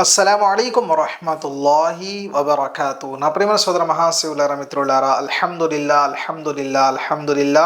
అస్సలం అయికం వరహమతుల్లాహి వబర్కాతు నా ప్రేమ సోదర మహాశివులారా మిత్రులారా అల్హమ్దులిల్లా అల్హమ్దులిల్లా అల్హమ్దులిల్లా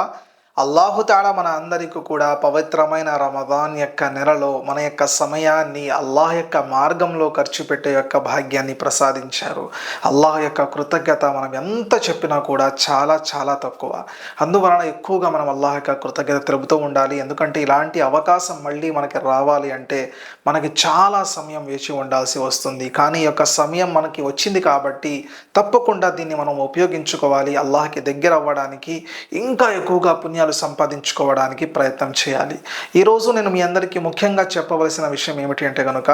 అల్లాహుతాడ మన అందరికీ కూడా పవిత్రమైన రమదాన్ యొక్క నెలలో మన యొక్క సమయాన్ని అల్లాహ్ యొక్క మార్గంలో ఖర్చు పెట్టే యొక్క భాగ్యాన్ని ప్రసాదించారు. అల్లాహ్ యొక్క కృతజ్ఞత మనం ఎంత చెప్పినా కూడా చాలా చాలా తక్కువ. అందువలన ఎక్కువగా మనం అల్లాహ్ యొక్క కృతజ్ఞత తెలుపుతూ ఉండాలి. ఎందుకంటే ఇలాంటి అవకాశం మళ్ళీ మనకి రావాలి అంటే మనకి చాలా సమయం వేచి ఉండాల్సి వస్తుంది. కానీ ఈ యొక్క సమయం మనకి వచ్చింది కాబట్టి తప్పకుండా దీన్ని మనం ఉపయోగించుకోవాలి. అల్లాహ్కి దగ్గర అవ్వడానికి ఇంకా ఎక్కువగా పుణ్యాలు సంపాదించుకోవడానికి ప్రయత్నం చేయాలి. ఈరోజు నేను మీ అందరికీ ముఖ్యంగా చెప్పవలసిన విషయం ఏమిటి అంటే కనుక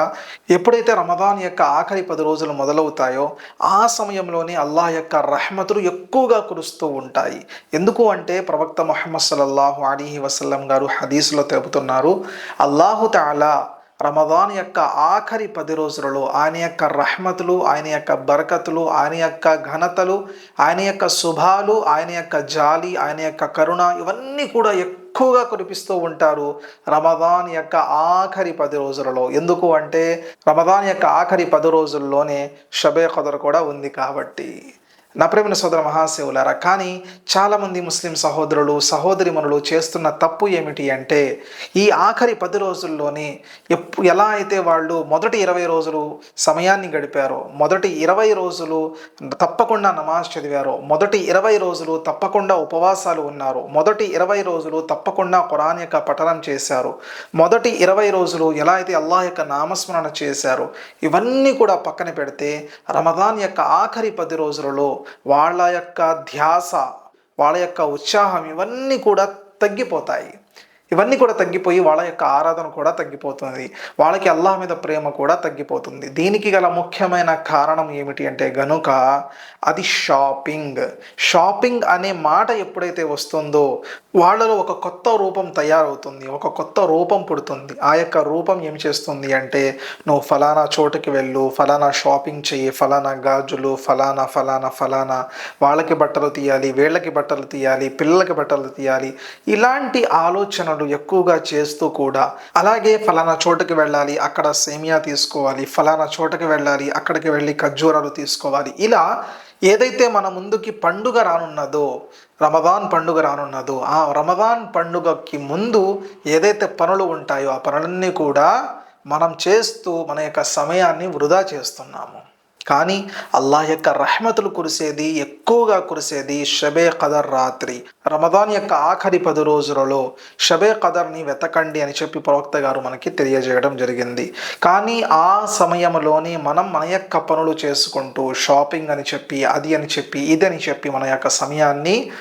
ఎప్పుడైతే రమదాన్ యొక్క ఆఖరి పది రోజులు మొదలవుతాయో ఆ సమయంలోనే అల్లాహ్ యొక్క రహమతులు ఎక్కువగా కురుస్తూ ఉంటాయి. ఎందుకు అంటే ప్రవక్త మొహమ్మద్ సల్లల్లాహు అలీహి వసల్లం గారు హదీసులో తెలుపుతున్నారు అల్లాహు తాలా రమదాన్ యొక్క ఆఖరి పది రోజులలో ఆయన యొక్క రహమతులు ఆయన యొక్క బరకతులు ఆయన యొక్క ఘనతలు ఆయన యొక్క శుభాలు ఆయన యొక్క జాలి ఆయన యొక్క కరుణ ఇవన్నీ కూడా ఎక్కువగా కురిపిస్తూ ఉంటారు రమదాన్ యొక్క ఆఖరి పది రోజులలో. ఎందుకు అంటే రమదాన్ యొక్క ఆఖరి పది రోజుల్లోనే షబే ఖదర్ కూడా ఉంది కాబట్టి. నా ప్రేమిన సోదర మహాశివులారా కానీ చాలామంది ముస్లిం సహోదరులు సహోదరిమణులు చేస్తున్న తప్పు ఏమిటి అంటే ఈ ఆఖరి పది రోజుల్లోనే ఎప్పు ఎలా అయితే వాళ్ళు మొదటి ఇరవై రోజులు సమయాన్ని గడిపారో మొదటి ఇరవై రోజులు తప్పకుండా నమాజ్ చదివారో మొదటి ఇరవై రోజులు తప్పకుండా ఉపవాసాలు ఉన్నారు మొదటి ఇరవై రోజులు తప్పకుండా ఖురాన్ యొక్క పఠనం చేశారు మొదటి ఇరవై రోజులు ఎలా అయితే అల్లాహ్ యొక్క నామస్మరణ చేశారో ఇవన్నీ కూడా పక్కన పెడితే రమదాన్ యొక్క ఆఖరి పది రోజులలో వాళ్ళ యొక్క ధ్యాస వాళ్ళ యొక్క ఉత్సాహం ఇవన్నీ కూడా తగ్గిపోతాయి. ఇవన్నీ కూడా తగ్గిపోయి వాళ్ళ యొక్క ఆరాధన కూడా తగ్గిపోతుంది. వాళ్ళకి అల్లాహ్ మీద ప్రేమ కూడా తగ్గిపోతుంది. దీనికి గల ముఖ్యమైన కారణం ఏమిటి అంటే గనుక అది షాపింగ్. షాపింగ్ అనే మాట ఎప్పుడైతే వస్తుందో వాళ్ళలో ఒక కొత్త రూపం తయారవుతుంది. ఒక కొత్త రూపం పుడుతుంది. ఆ యొక్క రూపం ఏం చేస్తుంది అంటే నువ్వు ఫలానా చోటుకి వెళ్ళు ఫలానా షాపింగ్ చెయ్యి ఫలానా గాజులు ఫలానా ఫలానా ఫలానా వాళ్ళకి బట్టలు తీయాలి వీళ్ళకి బట్టలు తీయాలి పిల్లలకి బట్టలు తీయాలి. ఇలాంటి ఆలోచనలు ఎక్కువగా చేస్తూ కూడా అలాగే ఫలానా చోటుకి వెళ్ళాలి అక్కడ సేమియా తీసుకోవాలి ఫలానా చోటుకి వెళ్ళాలి అక్కడికి వెళ్ళి ఖర్జూరాలు తీసుకోవాలి. ఇలా ఏదైతే మన ముందుకి పండుగ రానున్నదో రమదాన్ పండుగ రానున్నదో ఆ రమదాన్ పండుగకి ముందు ఏదైతే పనులు ఉంటాయో ఆ పనులన్నీ కూడా మనం చేస్తూ మన యొక్క సమయాన్ని వృధా చేస్తున్నాము. కానీ అల్లాహ్ యొక్క రహమతులు కురిసేది ఎక్కువగా కురిసేది షబే కదర్ రాత్రి. రమదాన్ యొక్క ఆఖరి పది రోజులలో షబే కదర్ని వెతకండి అని చెప్పి ప్రవక్త గారు మనకి తెలియజేయడం జరిగింది. కానీ ఆ సమయంలోనే మనం మన యొక్క పనులు చేసుకుంటూ షాపింగ్ అని చెప్పి అది అని చెప్పి ఇది అని చెప్పి మన యొక్క సమయాన్ని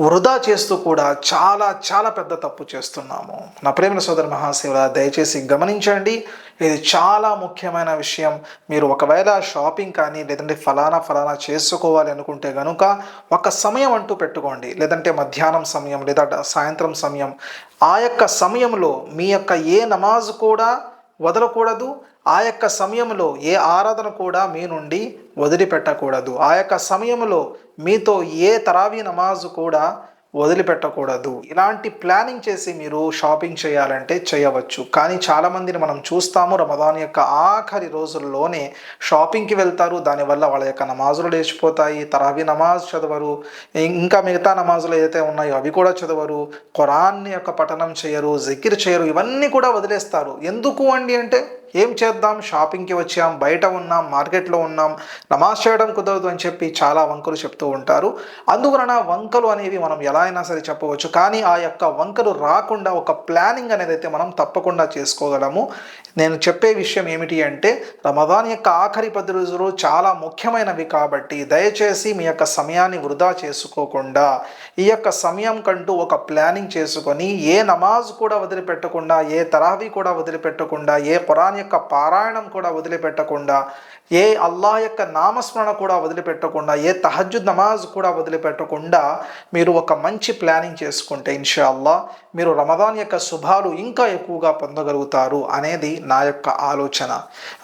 వృధా చేస్తూ కూడా చాలా చాలా పెద్ద తప్పు చేస్తున్నాము. నా ప్రేమ సోదర మహాశివుల దయచేసి గమనించండి. ఇది చాలా ముఖ్యమైన విషయం. మీరు ఒకవేళ షాపింగ్ కానీ లేదంటే ఫలానా ఫలానా చేసుకోవాలి అనుకుంటే కనుక ఒక సమయం అంటూ పెట్టుకోండి. లేదంటే మధ్యాహ్నం సమయం లేదా సాయంత్రం సమయం. ఆ యొక్క సమయంలో మీ యొక్క ఏ నమాజ్ కూడా వదలకూడదు. ఆ యొక్క సమయంలో ఏ ఆరాధన కూడా మీ నుండి వదిలిపెట్టకూడదు. ఆ యొక్క సమయంలో మీతో ఏ తరావీ నమాజు కూడా వదిలిపెట్టకూడదు. ఇలాంటి ప్లానింగ్ చేసి మీరు షాపింగ్ చేయాలంటే చేయవచ్చు. కానీ చాలామందిని మనం చూస్తాము రమదాన్ యొక్క ఆఖరి రోజుల్లోనే షాపింగ్కి వెళ్తారు. దానివల్ల వాళ్ళ యొక్క నమాజులు లేచిపోతాయి తరావీ నమాజ్ చదవరు ఇంకా మిగతా నమాజులు ఏదైతే ఉన్నాయో అవి కూడా చదవరు ఖురాన్ యొక్క పఠనం చేయరు జికిర్ చేయరు ఇవన్నీ కూడా వదిలేస్తారు. ఎందుకు అండి అంటే ఏం చేద్దాం? షాపింగ్కి వచ్చాం బయట ఉన్నాం మార్కెట్లో ఉన్నాం నమాజ్ చేయడం కుదరదు అని చెప్పి చాలా వంకలు చెప్తూ ఉంటారు. అందువలన వంకలు అనేవి మనం ఎలా అయినా సరే చెప్పవచ్చు. కానీ ఆ యొక్క వంకలు రాకుండా ఒక ప్లానింగ్ అనేది అయితే మనం తప్పకుండా చేసుకోగలము. నేను చెప్పే విషయం ఏమిటి అంటే రమదాన్ యొక్క ఆఖరి పది రోజులు చాలా ముఖ్యమైనవి కాబట్టి దయచేసి మీ యొక్క సమయాన్ని వృధా చేసుకోకుండా ఈ యొక్క సమయం కంటూ ఒక ప్లానింగ్ చేసుకొని ఏ నమాజ్ కూడా వదిలిపెట్టకుండా ఏ తరావి కూడా వదిలిపెట్టకుండా ఏ పురాణ యొక్క పారాయణం కూడా వదిలిపెట్టకుండా ఏ అల్లాహ్ యొక్క నామస్మరణ కూడా వదిలిపెట్టకుండా ఏ తహజ్జుద్ నమాజ్ కూడా వదిలిపెట్టకుండా మీరు ఒక మంచి ప్లానింగ్ చేసుకుంటే ఇన్షా అల్లా మీరు రమదాన్ యొక్క శుభాలు ఇంకా ఎక్కువగా పొందగలుగుతారు అనేది నా యొక్క ఆలోచన.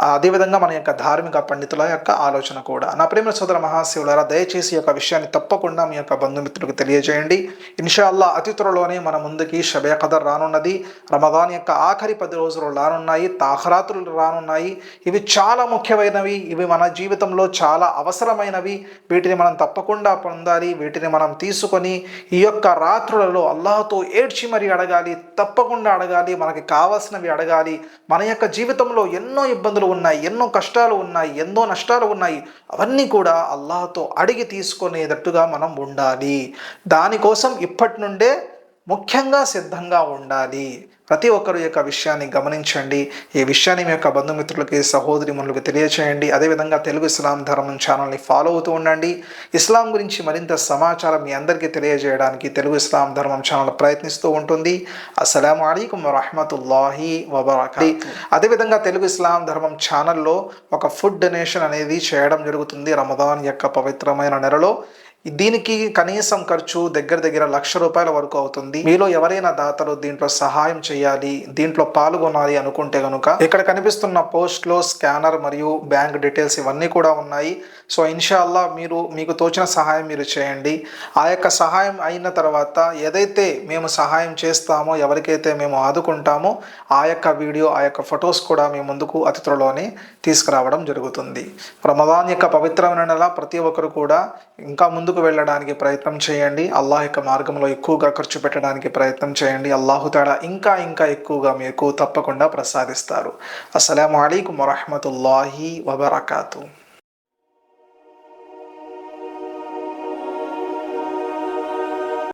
అదేవిధంగా మన యొక్క ధార్మిక పండితుల యొక్క ఆలోచన కూడా. నా ప్రేమ సోదర మహాశివులారా దయచేసి ఈ యొక్క విషయాన్ని తప్పకుండా మీ యొక్క బంధుమిత్రులకు తెలియజేయండి. ఇన్షాల్లా అతి త్వరలోనే మన ముందుకి షబే కదర్ రానున్నది. రమదాన్ యొక్క ఆఖరి పది రోజులు రానున్నాయి. తాఖరాత్ రాత్రులు రానున్నాయి. ఇవి చాలా ముఖ్యమైనవి. ఇవి మన జీవితంలో చాలా అవసరమైనవి. వీటిని మనం తప్పకుండా పొందాలి. వీటిని మనం తీసుకొని ఈ యొక్క రాత్రులలో అల్లాహతో ఏడ్చి మరీ అడగాలి. తప్పకుండా అడగాలి. మనకి కావాల్సినవి అడగాలి. మన యొక్క జీవితంలో ఎన్నో ఇబ్బందులు ఉన్నాయి. ఎన్నో కష్టాలు ఉన్నాయి. ఎన్నో నష్టాలు ఉన్నాయి. అవన్నీ కూడా అల్లాహతో అడిగి తీసుకునేటట్టుగా మనం ఉండాలి. దానికోసం ఇప్పటి నుండే ముఖ్యంగా సిద్ధంగా ఉండాలి. ప్రతి ఒక్కరు యొక్క విషయాన్ని గమనించండి. ఈ విషయాన్ని మీ యొక్క బంధుమిత్రులకి సహోదరి మనులకు తెలియచేయండి. అదేవిధంగా తెలుగు ఇస్లాం ధర్మం ఛానల్ని ఫాలో అవుతూ ఉండండి. ఇస్లాం గురించి మరింత సమాచారం మీ అందరికీ తెలియజేయడానికి తెలుగు ఇస్లాం ధర్మం ఛానల్ ప్రయత్నిస్తూ ఉంటుంది. అస్సలం అయికం వరహమతుల్లాహి వబర్కీ అదేవిధంగా తెలుగు ఇస్లాం ధర్మం ఛానల్లో ఒక ఫుడ్ డొనేషన్ అనేది చేయడం జరుగుతుంది రమదాన్ యొక్క పవిత్రమైన నెలలో. దీనికి కనీసం ఖర్చు దగ్గర దగ్గర లక్ష రూపాయల వరకు అవుతుంది. మీలో ఎవరైనా దాతలు దీంట్లో సహాయం చేయాలి దీంట్లో పాల్గొనాలి అనుకుంటే కనుక ఇక్కడ కనిపిస్తున్న పోస్ట్లో స్కానర్ మరియు బ్యాంక్ డీటెయిల్స్ ఇవన్నీ కూడా ఉన్నాయి. సో ఇన్షాల్లా మీరు మీకు తోచిన సహాయం మీరు చేయండి. ఆ యొక్క సహాయం అయిన తర్వాత ఏదైతే మేము సహాయం చేస్తామో ఎవరికైతే మేము ఆదుకుంటామో ఆ యొక్క వీడియో ఆ యొక్క ఫొటోస్ కూడా మీ ముందుకు అతి త్వరలోనే తీసుకురావడం జరుగుతుంది. రమదాన్ యొక్క పవిత్రమైన నెల ప్రతి ఒక్కరు కూడా ఇంకా ముందుకు వెళ్ళడానికి ప్రయత్నం చేయండి. అల్లాహ్ యొక్క మార్గంలో ఎక్కువగా ఖర్చు పెట్టడానికి ప్రయత్నం చేయండి. అల్లాహు ఇంకా ఇంకా ఎక్కువగా మీకు తప్పకుండా ప్రసాదిస్తారు. అస్సలం అయికం వరహమతుల్లాహి వబర్కాతూ.